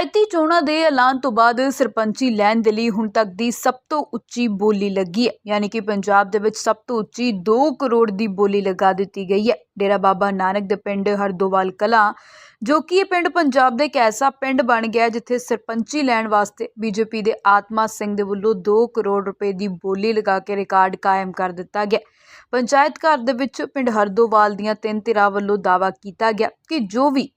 ਪੰਚਾਇਤੀ ਚੋਣਾਂ ਦੇ ਐਲਾਨ ਤੋਂ ਬਾਅਦ ਸਰਪੰਚੀ ਲੈਣ ਦੇ ਲਈ ਹੁਣ ਤੱਕ ਦੀ ਸਭ ਤੋਂ ਉੱਚੀ ਬੋਲੀ ਲੱਗੀ ਹੈ। ਯਾਨੀ ਕਿ ਪੰਜਾਬ ਦੇ ਵਿੱਚ ਸਭ ਤੋਂ ਉੱਚੀ 2 ਕਰੋੜ ਦੀ ਬੋਲੀ ਲਗਾ ਦਿੱਤੀ ਗਈ ਹੈ। ਡੇਰਾ ਬਾਬਾ ਨਾਨਕ ਦੇ ਪਿੰਡ ਹਰਦੋਵਾਲ ਕਲਾਂ, ਜੋ ਕਿ ਇਹ ਪਿੰਡ ਪੰਜਾਬ ਦਾ ਇੱਕ ਐਸਾ ਪਿੰਡ ਬਣ ਗਿਆ ਜਿੱਥੇ ਸਰਪੰਚੀ ਲੈਣ ਵਾਸਤੇ ਬੀਜੇਪੀ ਦੇ ਆਤਮਾ ਸਿੰਘ ਦੇ ਵੱਲੋਂ 2 ਕਰੋੜ ਰੁਪਏ ਦੀ ਬੋਲੀ ਲਗਾ ਕੇ ਰਿਕਾਰਡ ਕਾਇਮ ਕਰ ਦਿੱਤਾ ਗਿਆ ਪੰਚਾਇਤ ਘਰ ਦੇ ਵਿੱਚ ਪਿੰਡ ਹਰਦੋਵਾਲ ਦੀਆਂ ਤਿੰਨ ਧਿਰਾਂ ਵੱਲੋਂ ਦਾਅਵਾ ਕੀਤਾ ਗਿਆ ਕਿ ਜੋ ਵੀ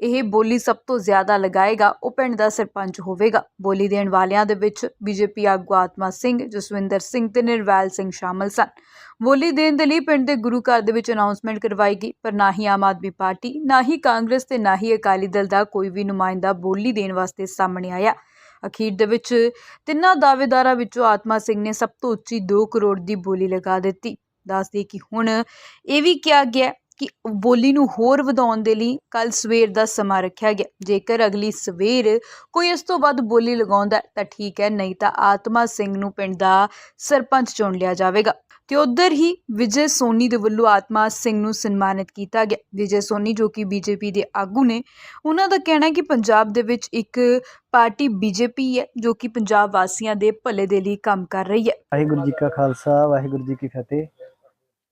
ਇਹ ਬੋਲੀ ਸਭ ਤੋਂ ਜ਼ਿਆਦਾ ਲਗਾਏਗਾ, ਉਹ ਪਿੰਡ ਦਾ ਸਰਪੰਚ ਹੋਵੇਗਾ। ਬੋਲੀ ਦੇਣ ਵਾਲਿਆਂ ਦੇ ਵਿੱਚ ਬੀਜੇਪੀ ਆਗੂ ਆਤਮਾ ਸਿੰਘ, ਜਸਵਿੰਦਰ ਸਿੰਘ ਤੇ ਨਿਰਵੈਲ ਸਿੰਘ ਸ਼ਾਮਲ ਸਨ। ਬੋਲੀ ਦੇਣ ਦੇ ਲਈ ਪਿੰਡ ਦੇ ਗੁਰੂ ਘਰ ਦੇ ਵਿੱਚ ਅਨਾਉਂਸਮੈਂਟ ਕਰਵਾਈ ਗਈ ਪਰ ਨਾ ਹੀ ਆਮ ਆਦਮੀ ਪਾਰਟੀ, ਨਾ ਹੀ ਕਾਂਗਰਸ ਤੇ ਨਾ ਹੀ ਅਕਾਲੀ ਦਲ ਦਾ ਕੋਈ ਵੀ ਨੁਮਾਇੰਦਾ ਬੋਲੀ ਦੇਣ ਵਾਸਤੇ ਸਾਹਮਣੇ ਆਇਆ। ਅਖੀਰ ਦੇ ਵਿੱਚ ਤਿੰਨਾਂ ਦਾਅਵੇਦਾਰਾਂ ਵਿੱਚੋਂ ਆਤਮਾ ਸਿੰਘ ਨੇ ਸਭ ਤੋਂ ਉੱਚੀ 2 ਕਰੋੜ ਦੀ ਬੋਲੀ ਲਗਾ ਦਿੱਤੀ। ਦੱਸਦੀ ਕਿ ਹੁਣ ਇਹ ਵੀ ਕਿਹਾ ਗਿਆ ਕਿ ਬੋਲੀ ਨੂੰ ਹੋਰ ਵਧਾਉਣ ਦੇ ਲਈ ਕੱਲ ਸਵੇਰ ਦਾ ਸਮਾਂ ਰੱਖਿਆ ਗਿਆ। ਜੇਕਰ ਅਗਲੀ ਸਵੇਰ ਕੋਈ ਇਸ ਤੋਂ ਵੱਧ ਬੋਲੀ ਲਗਾਉਂਦਾ ਤਾਂ ਠੀਕ ਹੈ, ਨਹੀਂ ਤਾਂ ਆਤਮਾ ਸਿੰਘ ਨੂੰ ਪਿੰਡ ਦਾ ਸਰਪੰਚ ਚੁਣ ਲਿਆ ਜਾਵੇਗਾ। ਤੇ ਉਧਰ ਹੀ ਵਿਜੇ ਸੋਨੀ ਦੇ ਵੱਲੋਂ ਆਤਮਾ ਸਿੰਘ ਨੂੰ ਸਨਮਾਨਿਤ ਕੀਤਾ ਗਿਆ। ਵਿਜੇ ਸੋਨੀ ਜੋ ਕਿ ਬੀਜੇਪੀ ਦੇ ਆਗੂ ਨੇ, ਉਹਨਾਂ ਦਾ ਕਹਿਣਾ ਹੈ ਕਿ ਪੰਜਾਬ ਦੇ ਵਿੱਚ ਇੱਕ ਪਾਰਟੀ ਬੀਜੇਪੀ ਹੈ, ਜੋ ਕਿ ਪੰਜਾਬ ਵਾਸੀਆਂ ਦੇ ਭਲੇ ਦੇ ਲਈ ਕੰਮ ਕਰ ਰਹੀ ਹੈ। ਵਾਹਿਗੁਰੂ ਜੀ ਕਾ ਖਾਲਸਾ, ਵਾਹਿਗੁਰੂ ਜੀ ਕੀ ਫਤਿਹ।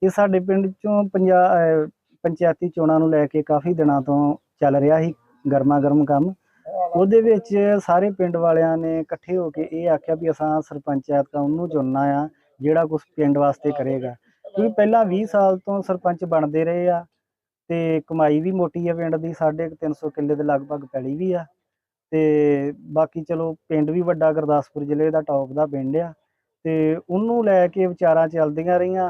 ਇਹ ਸਾਡੇ ਪਿੰਡ ਚੋਂ ਪੰਜਾ- ਪੰਚਾਇਤੀ ਚੋਣਾਂ ਨੂੰ ਲੈ ਕੇ ਕਾਫੀ ਦਿਨਾਂ ਤੋਂ ਚੱਲ ਰਿਹਾ ਸੀ ਗਰਮਾ ਗਰਮ ਕੰਮ। ਉਹਦੇ ਵਿੱਚ ਸਾਰੇ ਪਿੰਡ ਵਾਲਿਆਂ ਨੇ ਇਕੱਠੇ ਹੋ ਕੇ ਇਹ ਆਖਿਆ ਵੀ ਅਸਾਂ ਸਰਪੰਚਾਇਤ ਦਾ ਉਹਨੂੰ ਚੁਣਨਾ ਆ, ਜਿਹੜਾ ਕੁਝ ਪਿੰਡ ਵਾਸਤੇ ਕਰੇਗਾ। ਕਿਉਂਕਿ ਪਹਿਲਾਂ 20 ਸਾਲ ਤੋਂ ਸਰਪੰਚ ਬਣਦੇ ਰਹੇ ਆ ਤੇ ਕਮਾਈ ਵੀ ਮੋਟੀ ਆ ਪਿੰਡ ਦੀ, ਸਾਢੇ ਕੁ ਤਿੰਨ ਸੌ ਕਿੱਲੇ ਦੇ ਲਗਭਗ ਪੈਲੀ ਵੀ ਆ। ਤੇ ਬਾਕੀ ਚਲੋ ਪਿੰਡ ਵੀ ਵੱਡਾ ਗੁਰਦਾਸਪੁਰ ਜ਼ਿਲ੍ਹੇ ਦਾ ਟੌਪ ਦਾ ਪਿੰਡ ਆ। ਤੇ ਉਹਨੂੰ ਲੈ ਕੇ ਵਿਚਾਰਾਂ ਚੱਲਦੀਆਂ ਰਹੀਆਂ।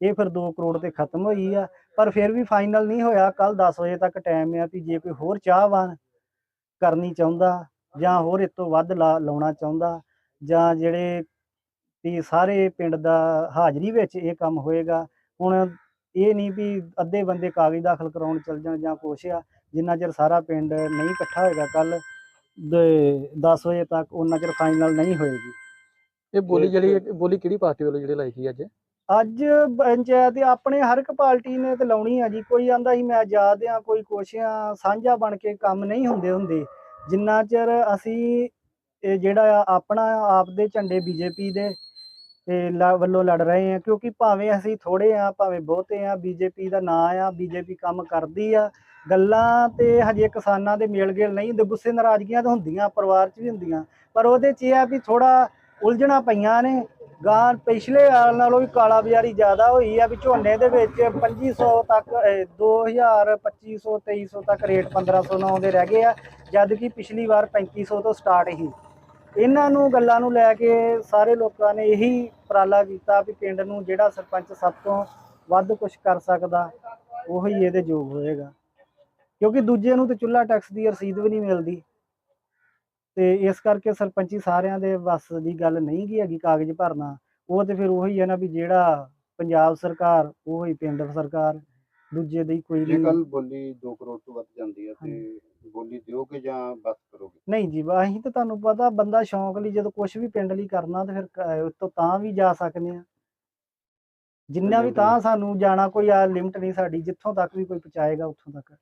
ਇਹ ਫਿਰ 2 ਕਰੋੜ ਤੇ ਖਤਮ ਹੋਈ ਆ ਪਰ ਫਿਰ ਵੀ ਫਾਈਨਲ ਨਹੀਂ ਹੋਇਆ। ਕੱਲ 10 ਵਜੇ ਤੱਕ ਟਾਈਮ ਆ ਵੀ ਜੇ ਕੋਈ ਹੋਰ ਚਾਹਵਾਨ ਕਰਨੀ ਚਾਹੁੰਦਾ ਜਾਂ ਹੋਰ ਇਸ ਤੋਂ ਵੱਧ ਲਾ- ਲਾਉਣਾ ਚਾਹੁੰਦਾ ਜਾਂ ਜਿਹੜੇ ਵੀ ਸਾਰੇ ਪਿੰਡ ਦਾ ਹਾਜ਼ਰੀ ਵਿੱਚ ਇਹ ਕੰਮ ਹੋਏਗਾ ਹੁਣ ਇਹ ਨਹੀਂ ਵੀ ਅੱਧੇ ਬੰਦੇ ਕਾਗਜ਼ ਦਾਖਲ ਕਰਾਉਣ ਚੱਲ ਜਾਣ ਜਾਂ ਕੁਛ ਆ ਜਿੰਨਾ ਚਿਰ ਸਾਰਾ ਪਿੰਡ ਨਹੀਂ ਇਕੱਠਾ ਹੋਏਗਾ ਕੱਲ 10 ਵਜੇ ਤੱਕ ਉਹਨਾਂ ਚਿਰ ਫਾਈਨਲ ਨਹੀਂ ਹੋਏਗੀ। ਇਹ ਬੋਲੀ ਜਿਹੜੀ ਬੋਲੀ ਕਿਹੜੀ ਪਾਰਟੀ ਵੱਲੋਂ ਜਿਹੜੀ ਲਾਈ ਗਈ ਅੱਜ? ਅੱਜ ਪੰਚਾਇਤ ਆਪਣੇ ਹਰ ਇੱਕ ਪਾਰਟੀ ਨੇ ਤੇ ਲਾਉਣੀ ਆ ਜੀ। ਕੋਈ ਆਂਦਾ ਸੀ, ਮੈਂ ਆਜ਼ਾਦ ਆ, ਕੋਈ ਕੁਛ ਆ, ਸਾਂਝਾ ਬਣ ਕੇ ਕੰਮ ਨਹੀਂ ਹੁੰਦੇ ਹੁੰਦੇ। ਜਿੰਨਾ ਚਿਰ ਅਸੀਂ ਇਹ ਜਿਹੜਾ ਆ ਆਪਣਾ ਆਪ ਦੇ ਝੰਡੇ ਬੀਜੇਪੀ ਦੇ ਤੇ ਲ- ਵੱਲੋਂ ਲੜ ਰਹੇ ਆ, ਕਿਉਂਕਿ ਭਾਵੇਂ ਅਸੀਂ ਥੋੜੇ ਆ, ਭਾਵੇਂ ਬਹੁਤੇ ਆ, ਬੀਜੇਪੀ ਦਾ ਨਾਂ ਆ, ਬੀਜੇਪੀ ਕੰਮ ਕਰਦੀ ਆ, ਗੱਲਾਂ ਤੇ ਹਜੇ ਕਿਸਾਨਾਂ ਦੇ ਮੇਲ ਗੇਲ ਨਹੀਂ ਹੁੰਦੇ ਗੁੱਸੇ ਨਾਰਾਜ਼ਗੀਆਂ ਤਾਂ ਹੁੰਦੀਆਂ, ਪਰਿਵਾਰ 'ਚ ਵੀ ਹੁੰਦੀਆਂ। ਪਰ ਉਹਦੇ 'ਚ ਇਹ ਆ ਵੀ ਥੋੜਾ ਉਲਝਣਾ ਪਈਆਂ ਨੇ ਗਾਂ ਪਿਛਲੇ ਸਾਲ ਨਾਲੋਂ ਵੀ ਕਾਲਾ ਬਾਜ਼ਾਰੀ ਜ਼ਿਆਦਾ ਹੋਈ ਆ ਵੀ ਝੋਨੇ ਦੇ ਵਿੱਚ 2500 ਤੱਕ ਅਹ, 2000 2500 2300 ਤੱਕ ਰੇਟ 1509 ਆਉਂਦੇ ਰਹਿ ਗਏ ਆ ਜਦ ਕਿ ਪਿਛਲੀ ਵਾਰ 3500 ਤੋਂ ਸਟਾਰਟ ਹੀ ਇਹਨਾਂ ਨੂੰ ਗੱਲਾਂ ਨੂੰ ਲੈ ਕੇ ਸਾਰੇ ਲੋਕਾਂ ਨੇ ਇਹੀ ਉਪਰਾਲਾ ਕੀਤਾ ਵੀ ਪਿੰਡ ਨੂੰ ਜਿਹੜਾ ਸਰਪੰਚ ਸਭ ਤੋਂ ਵੱਧ ਕੁਝ ਕਰ ਸਕਦਾ ਉਹੀ ਇਹਦੇ ਯੋਗ ਹੋਏਗਾ। ਕਿਉਂਕਿ ਦੂਜੇ ਨੂੰ ਤੇ ਚੁੱਲ੍ਹਾ ਟੈਕਸ ਦੀ ਰਸੀਦ ਵੀ ਨਹੀਂ ਮਿਲਦੀ। ਤੇ ਇਸ ਕਰਕੇ ਸਰਪੰਚੀ ਸਾਰਿਆਂ ਦੇ ਵੱਸ ਦੀ ਗੱਲ ਨਹੀਂ ਗੀ ਹੈਗੀ ਕਾਗਜ਼ ਭਰਨਾ। ਉਹ ਤੇ ਫਿਰ ਉਹੀ ਹੈ ਨਾ ਵੀ ਜਿਹੜਾ ਪੰਜਾਬ ਸਰਕਾਰ ਉਹ ਪਿੰਡ ਸਰਕਾਰ ਦੂਜੇ ਦੀ ਕੋਈ ਜੇ ਨਹੀਂ ਕੱਲ ਬੋਲੀ 2 ਕਰੋੜ ਤੋਂ ਵੱਧ ਜਾਂਦੀ ਹੈ ਤੇ ਬੋਲੀ ਦਿਓਗੇ ਜਾਂ ਬਸ ਕਰੋਗੇ? ਨਹੀਂ ਜੀ ਅਸੀਂ ਤਾਂ ਤੁਹਾਨੂੰ ਪਤਾ ਬੰਦਾ ਸ਼ੌਂਕ ਲਈ ਜਦੋਂ ਕੁਝ ਵੀ ਪਿੰਡ ਲਈ ਕਰਨਾ ਤੇ ਫਿਰ ਕ- ਉਸ ਤੋਂ ਤਾਂ ਵੀ ਜਾ ਸਕਦੇ ਆ ਜਿੰਨਾ ਵੀ ਤਾਂ ਸਾਨੂੰ ਜਾਣਾ ਕੋਈ ਆ ਲਿਮਟ ਨਹੀਂ ਸਾਡੀ ਜਿੱਥੋਂ ਤੱਕ ਵੀ ਕੋਈ ਪਹੁੰਚਾਏਗਾ ਉੱਥੋਂ ਤੱਕ।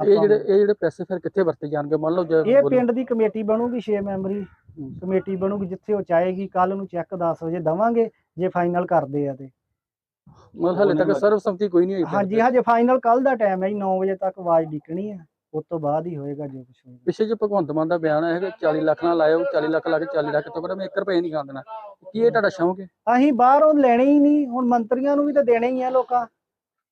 ਇਹ ਜਿਹੜੇ ਇਹ ਜਿਹੜੇ ਪੈਸੇ ਫਿਰ ਕਿੱਥੇ ਵਰਤੇ ਜਾਣਗੇ? ਮੰਨ ਲਓ ਜੇ ਇਹ ਪਿੰਡ ਦੀ ਕਮੇਟੀ ਬਣੂਗੀ 6 ਮੈਂਬਰੀ। ਕਮੇਟੀ ਬਣੂਗੀ ਜਿੱਥੇ ਉਹ ਚਾਹੇਗੀ ਕੱਲ ਨੂੰ ਚੈੱਕ 10 ਵਜੇ ਦਵਾਂਗੇ ਜੇ ਫਾਈਨਲ ਕਰਦੇ ਆ ਤੇ। ਮਤਲਬ ਹਲੇ ਤੱਕ ਸਰਵਸੰਮਤੀ ਕੋਈ ਨਹੀਂ ਹੋਈ ਹਾਂਜੀ। ਹਜੇ ਫਾਈਨਲ ਕੱਲ ਦਾ ਟਾਈਮ ਹੈ ਜੀ 9 ਵਜੇ ਤੱਕ ਆਵਾਜ਼ ਡਿੱਕਣੀ ਆ। ਉਸ ਤੋਂ ਬਾਅਦ ਹੀ ਹੋਏਗਾ ਜੋ ਕੁਝ ਹੋਏਗਾ। ਪਿੱਛੇ ਜੇ ਭਗਵੰਤ ਮਾਨ ਦਾ ਬਿਆਨ ਹੈ ਕਿ 40 ਲੱਖ ਨਾਲ ਲਾਇਓ 40 ਲੱਖ ਲਾ ਕੇ 40 ਲੱਖ ਤੋਂ ਮੈਂ 1 ਰੁਪਏ ਨਹੀਂ ਖਾਣ ਦੇਣਾ। ਕੀ ਇਹ ਤੁਹਾਡਾ ਸ਼ੌਂਕ ਹੈ? ਅਸੀਂ ਬਾਹਰੋਂ ਲੈਣੇ ਹੀ ਨਹੀਂ ਹੁਣ ਮੰਤਰੀਆਂ ਨੂੰ ਵੀ ਤਾਂ ਦੇਣੇ ਹੀ ਆ ਲੋਕਾਂ।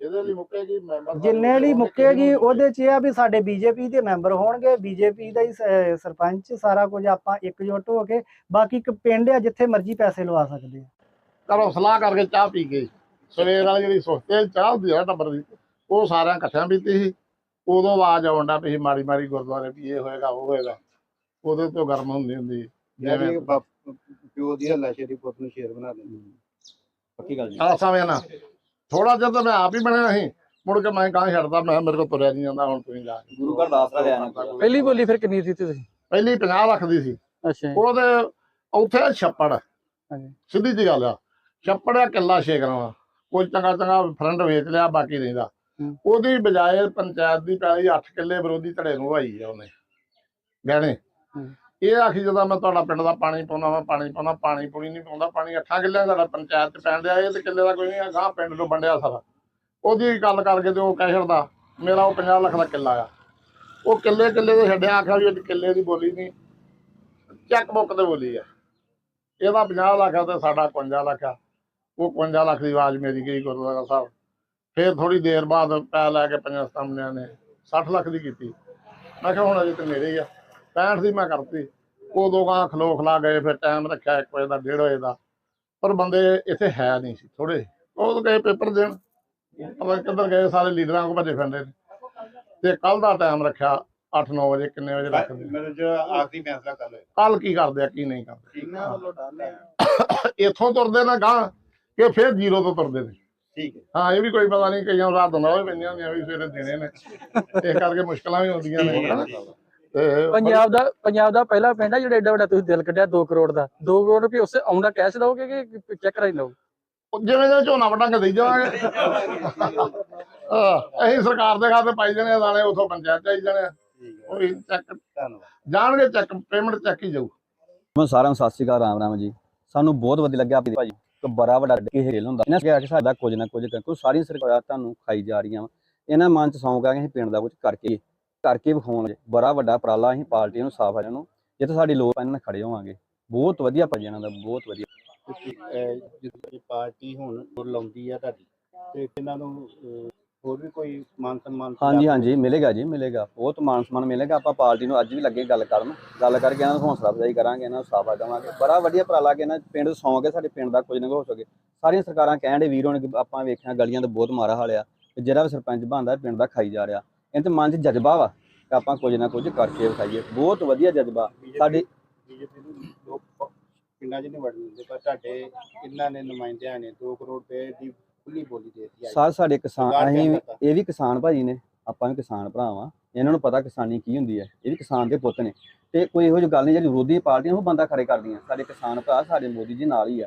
ਜਿਹਦੇ ਲਈ ਮੁੱਕੇਗੀ ਮੈਂਬਰ ਸਾਹਿਬ ਜਿੰਨੇ ਲਈ ਮੁੱਕੇਗੀ ਉਹਦੇ 'ਚ ਇਹ ਆ ਵੀ ਸਾਡੇ ਬੀਜੇਪੀ ਦੇ ਮੈਂਬਰ ਹੋਣਗੇ ਬੀਜੇਪੀ ਦਾ ਹੀ ਸ- ਸਰਪੰਚ ਸਾਰਾ ਕੁਝ ਆਪਾਂ ਇਕਜੁੱਟ ਹੋ ਕੇ ਬਾਕੀ ਇੱਕ ਪਿੰਡ ਆ ਜਿੱਥੇ ਮਰਜ਼ੀ ਪੈਸੇ ਲਵਾ ਸਕਦੇ ਆ। ਘਰੋਂ ਸਲਾਹ ਕਰਕੇ ਚਾਹ ਪੀ ਗਏ। ਸਵੇਰ ਵਾਲੀ ਜਿਹੜੀ ਸੁਸਤੇ ਚਾਹ ਹੁੰਦੀ ਆ ਟੱਬਰ ਦੀ ਉਹ ਸਾਰਿਆਂ ਇਕੱਠਿਆਂ ਪੀਤੀ ਸੀ। ਉਦੋਂ ਆਵਾਜ਼ ਆਉਂਦਾ ਪਈ ਮਾੜੀ ਮਾੜੀ ਗੁਰਦੁਆਰੇ ਵੀ ਇਹ ਹੋਏਗਾ ਉਹ ਹੋਏਗਾ। ਉਹਦੇ ਤੋਂ ਗਰਮ ਹੁੰਦੀ ਹੁੰਦੀ ਜਿਵੇਂ ਜਿਵੇਂ ਬਾਪ- ਪਿਓ ਦੀ ਹੱਲਾ ਸ਼ੇਰੀ ਪੁੱਤ ਨੂੰ ਸ਼ੇਰ ਬਣਾ ਦਿੰਦੇ। ਪੱਕੀ ਗੱਲ ਆ ਸਮੇਂ ਨਾ ਥੋੜਾ ਜਿਹਾ ਤਾਂ ਮੈਂ ਆਪ ਹੀ ਬਣਿਆ ਸੀ ਮੁੜ ਕੇ ਮੈਂ ਕਾਂ ਛੱਡਦਾ ਮੈਂ ਮੇਰੇ ਕੋਲ ਤੁਰਿਆ ਨਹੀਂ ਜਾਂਦਾ ਹੁਣ ਤੁਸੀਂ ਜਾ। ਗੁਰੂ ਘਰ ਦਾ ਆਸਰਾ ਲਿਆ ਨਾ ਪਹਿਲੀ ਬੋਲੀ ਫਿਰ ਕਿੰਨੀ ਦਿੱਤੀ ਤੁਸੀਂ ਪਹਿਲੀ 50 ਲੱਖ ਦੀ ਸੀ ਅੱਛਾ। ਉਹਦੇ ਉੱਥੇ ਛੱਪੜ ਹਾਂਜੀ। ਸਿੱਧੀ ਜੀ ਗੱਲ ਆ ਛੱਪੜ ਆ ਕਿੱਲਾ ਸ਼ੇਕਰਾਂ ਕੋਈ ਚੰਗਾ ਚੰਗਾ ਫਰੰਟ ਵੇਚ ਲਿਆ ਬਾਕੀ ਰਹਿੰਦਾ। ਉਹਦੀ ਬਜਾਏ ਪੰਚਾਇਤ ਦੀ ਪੈਲੀ 8 ਕਿੱਲੇ ਵਿਰੋਧੀ ਧੜੇ ਨੂੰ ਵਾਈ ਆ ਉਹਨੇ ਗਹਿਣੇ। ਇਹ ਆਖੀ ਜਦੋਂ ਮੈਂ ਤੁਹਾਡਾ ਪਿੰਡ ਦਾ ਪਾਣੀ ਪਾਉਂਦਾ ਮੈਂ ਪਾਣੀ ਪਾਉਂਦਾ, ਪਾਣੀ ਪੂਣੀ ਨਹੀਂ ਪਾਉਂਦਾ, ਪਾਣੀ ਅੱਠਾਂ ਕਿੱਲਿਆਂ ਦਾ ਪੰਚਾਇਤ ਚ ਪੈਣ ਡਿਆ, ਇਹ ਤੇ ਕਿੱਲੇ ਦਾ ਕੋਈ ਨਹੀਂ ਗਾਂ ਪਿੰਡ ਨੂੰ ਵੰਡਿਆ ਸਾਰਾ। ਉਹਦੀ ਗੱਲ ਕਰਕੇ ਤੇ ਉਹ ਕਹਿ ਛੱਡਦਾ, ਮੇਰਾ ਉਹ 50 ਲੱਖ ਦਾ ਕਿੱਲਾ ਆ। ਉਹ ਕਿੱਲੇ ਕਿੱਲੇ ਦੇ ਛੱਡਿਆ, ਆਖਿਆ ਵੀ ਇਹ ਕਿੱਲੇ ਦੀ ਬੋਲੀ ਨਹੀਂ। ਚੈੱਕ ਬੁੱਕ ਤੇ ਬੋਲੀ ਆ। ਇਹਦਾ 50 ਲੱਖ ਆ ਤੇ ਸਾਡਾ 51 ਲੱਖ ਆ। ਉਹ 51 ਲੱਖ ਦੀ ਆਵਾਜ਼ ਮੇਰੀ ਗਈ ਗੁਰਦੁਆਰਾ ਸਾਹਿਬ। ਫਿਰ ਥੋੜੀ ਦੇਰ ਬਾਅਦ ਪੈ ਲੈ ਕੇ ਪੰਜਾਂ ਸਾਹਮਣਿਆਂ ਨੇ 60 ਲੱਖ ਦੀ ਕੀਤੀ। ਮੈਂ ਕਿਹਾ ਹੁਣ ਅਜੇ ਤੇ ਮੇਰੇ ਹੀ ਆ। 65 ਦੀ ਮੈਂ ਕਰਤੀ। ਉਦੋਂ ਗਾਂ ਖਲੋ ਖਲਾ ਗਏ ਫਿਰ ਟਾਈਮ ਰੱਖਿਆ 1 ਵਜੇ ਦਾ 1:30 ਵਜੇ ਦਾ। ਪਰ ਬੰਦੇ ਇੱਥੇ ਹੈ ਨਹੀਂ ਸੀ ਥੋੜੇ ਉਹ ਗਏ ਪੇਪਰ ਦੇਣ। ਪਤਾ ਕਿੱਧਰ ਗਏ ਸਾਰੇ ਲੀਡਰਾਂ ਕੋ ਭੱਜੇ ਫਿਰਦੇ ਨੇ। ਤੇ ਕੱਲ ਦਾ ਟਾਈਮ ਰੱਖਿਆ 8-9 ਵਜੇ ਕਿੰਨੇ ਵਜੇ ਰੱਖਦੇ ਮੇਰੇ ਜੋ ਆਖਰੀ ਫੈਸਲਾ ਕਰ ਲਿਆ। ਕੱਲ ਕੀ ਕਰਦੇ ਆ ਕੀ ਨਹੀਂ ਕਰਦੇ। ਇਹਨਾਂ ਵੱਲੋਂ ਇੱਥੋਂ ਤੁਰਦੇ ਨਾ ਗਾਂ ਕਿ ਫਿਰ ਜ਼ੀਰੋ ਤੋਂ ਤੁਰਦੇ ਨੇ। ਠੀਕ ਹੈ। ਹਾਂ ਇਹ ਵੀ ਕੋਈ ਪਤਾ ਨਹੀਂ ਕਈਆਂ ਰਾਤ ਨਾ ਵੀ ਪੈਂਦੀਆਂ ਹੁੰਦੀਆਂ ਵੀ ਸਵੇਰੇ ਦੇਣੇ ਨੇ। ਇਸ ਕਰਕੇ ਮੁਸ਼ਕਲਾਂ ਵੀ ਹੁੰਦੀਆਂ ਨੇ। ਪੰਜਾਬ ਦਾ ਪੰਜਾਬ ਦਾ ਪਹਿਲਾ ਪਿੰਡ ਹੈ ਜਿਹੜਾ ਏਡਾ ਵੱਡਾ ਤੁਸੀਂ ਦਿਲ ਕੱਢਿਆ 2 ਕਰੋੜ ਦਾ। 2 ਕਰੋੜ ਰੁਪਏ ਉਸੇ ਆਉਂਦਾ ਕੈਸ਼ ਦਓਗੇ ਕਿ ਚੈੱਕ ਕਰਾਈ ਲਓ? ਉਹ ਜਿਵੇਂ ਜਿਵੇਂ ਝੋਨਾ ਵਟਾਂਗੇ ਦੇਈ ਜਾਵਾਂਗੇ। ਅਸੀਂ ਸਰਕਾਰ ਦੇ ਖਾਤੇ ਪਾਈ ਜਾਣੇ ਆ ਦਾਣੇ ਉਥੋਂ ਪੰਚਾਇਤ ਚ ਆਈ ਜਾਣੇ ਆ। ਉਹ ਵੀ ਚੈੱਕ ਧੰਨਵਾਦ। ਜਾਣਗੇ ਚੈੱਕ ਪੇਮੈਂਟ ਚੈੱਕ ਹੀ ਜਾਊ। ਮੈਂ ਸਾਰਿਆਂ ਨੂੰ ਸਤਿ ਸ਼੍ਰੀ ਅਕਾਲ ਰਾਮ ਰਾਮ ਜੀ। ਸਾਨੂੰ ਬਹੁਤ ਵਧੀਆ ਲੱਗਿਆ ਆਪਣੀ ਭਾਜੀ। ਇੱਕ ਬੜਾ ਵੱਡਾ ਖੇਲ ਹੁੰਦਾ। ਇਹਨਾਂ ਕਿਹਾ ਕਿ ਸਾਡਾ ਕੁਝ ਨਾ ਕੁਝ ਕਰ ਕੋਈ ਸਾਰੀਆਂ ਸਰਕਾਰਾਂ ਤੁਹਾਨੂੰ ਖਾਈ ਜਾ ਰਹੀਆਂ ਵਾ। ਇਹਨਾਂ ਮਨ ਚ ਸੌਂਕ ਆ ਕਿ ਅਸੀਂ ਪਿੰਡ ਦਾ ਕੁਝ ਕਰਕੇ ਕਰਕੇ ਵਿਖਾਉਣ ਬੜਾ ਵੱਡਾ ਉਪਰਾਲਾ ਅਸੀਂ ਪਾਰਟੀ ਨੂੰ ਸਾਫ਼ ਨੂੰ ਜਿੱਥੇ ਸਾਡੀ ਲੋੜ ਪੈਣ ਨਾਲ ਖੜੇ ਹੋਵਾਂਗੇ। ਬਹੁਤ ਵਧੀਆ ਭਾਜੀ ਇਹਨਾਂ ਦਾ ਬਹੁਤ ਵਧੀਆ। ਜਿੱਥੇ ਪਾਰਟੀ ਹੁਣ ਹੋਰ ਲਾਉਂਦੀ ਆ ਤੁਹਾਡੀ ਤੇ ਇਹਨਾਂ ਨੂੰ ਹੋਰ ਵੀ ਕੋਈ ਮਾਨ ਸਨਮਾਨ ਹਾਂਜੀ ਹਾਂਜੀ ਮਿਲੇਗਾ ਜੀ ਮਿਲੇਗਾ। ਬਹੁਤ ਮਾਨ ਸਨਮਾਨ ਮਿਲੇਗਾ। ਆਪਾਂ ਪਾਰਟੀ ਨੂੰ ਅੱਜ ਵੀ ਲੱਗੇ ਗੱਲ ਕਰਨ। ਗੱਲ ਕਰਕੇ ਇਹਨਾਂ ਨੂੰ ਹੌਸਲਾ ਅਫਜ਼ਾਈ ਕਰਾਂਗੇ ਇਹਨਾਂ ਨੂੰ ਸਾਫਾ ਦੇਵਾਂਗੇ ਬੜਾ ਵਧੀਆ ਉਪਰਾਲਾ ਕਿ ਇਹਨਾਂ ਪਿੰਡ ਦੇ ਸੌਂਕ ਹੈ ਸਾਡੇ ਪਿੰਡ ਦਾ ਕੁਝ ਨਾ ਹੋ ਸਕੇ ਸਾਰੀਆਂ ਸਰਕਾਰਾਂ ਕਹਿਣ ਦੇ ਵੀਰ ਹੋਣ ਕਿ ਆਪਾਂ ਵੇਖਿਆ ਗਲੀਆਂ ਦਾ ਬਹੁਤ ਮਾਰਾ ਹਾਲ ਆ। ਤੇ ਜਿਹੜਾ ਵੀ ਸਰਪੰਚ ਬਣਦਾ ਪਿੰਡ ਦਾ ਖਾਈ ਜਾ ਰਿਹਾ। ਇਹ ਤੇ ਮਨ 'ਚ ਜਜ਼ਬਾ ਵਾ ਕਿ ਆਪਾਂ ਕੁਝ ਨਾ ਕੁਝ ਕਰਕੇ ਵਿਖਾਈਏ। ਬਹੁਤ ਵਧੀਆ ਜਜ਼ਬਾ। ਸਾਡੇ ਬੀਜੇਪੀ ਨੂੰ ਲੋਕ ਪਿੰਡਾਂ 'ਚ ਨਹੀਂ ਵੜਨ ਦਿੰਦੇ ਪਰ ਤੁਹਾਡੇ ਇਹਨਾਂ ਨੇ ਨੁਮਾਇੰਦਿਆਂ ਨੇ 2 ਕਰੋੜ ਰੁਪਏ ਦੀ ਖੁੱਲੀ ਬੋਲੀ ਦੇ ਦਿੱਤੀ ਸਾਰੇ ਸਾਡੇ ਕਿਸਾਨ ਅਸੀਂ ਇਹ ਵੀ ਕਿਸਾਨ ਭਾਜੀ ਨੇ ਆਪਾਂ ਵੀ ਕਿਸਾਨ ਭਰਾ ਵਾਂ। ਇਹਨਾਂ ਨੂੰ ਪਤਾ ਕਿਸਾਨੀ ਕੀ ਹੁੰਦੀ ਹੈ ਇਹ ਵੀ ਕਿਸਾਨ ਦੇ ਪੁੱਤ ਨੇ। ਤੇ ਕੋਈ ਇਹੋ ਜਿਹੀ ਗੱਲ ਨਹੀਂ ਜਿਹੜੀ ਵਿਰੋਧੀ ਪਾਰਟੀਆਂ ਉਹ ਬੰਦਾ ਖੜੇ ਕਰਦੀਆਂ। ਸਾਡੇ ਕਿਸਾਨ ਭਰਾ ਸਾਡੇ ਮੋਦੀ ਜੀ ਨਾਲ ਹੀ ਆ।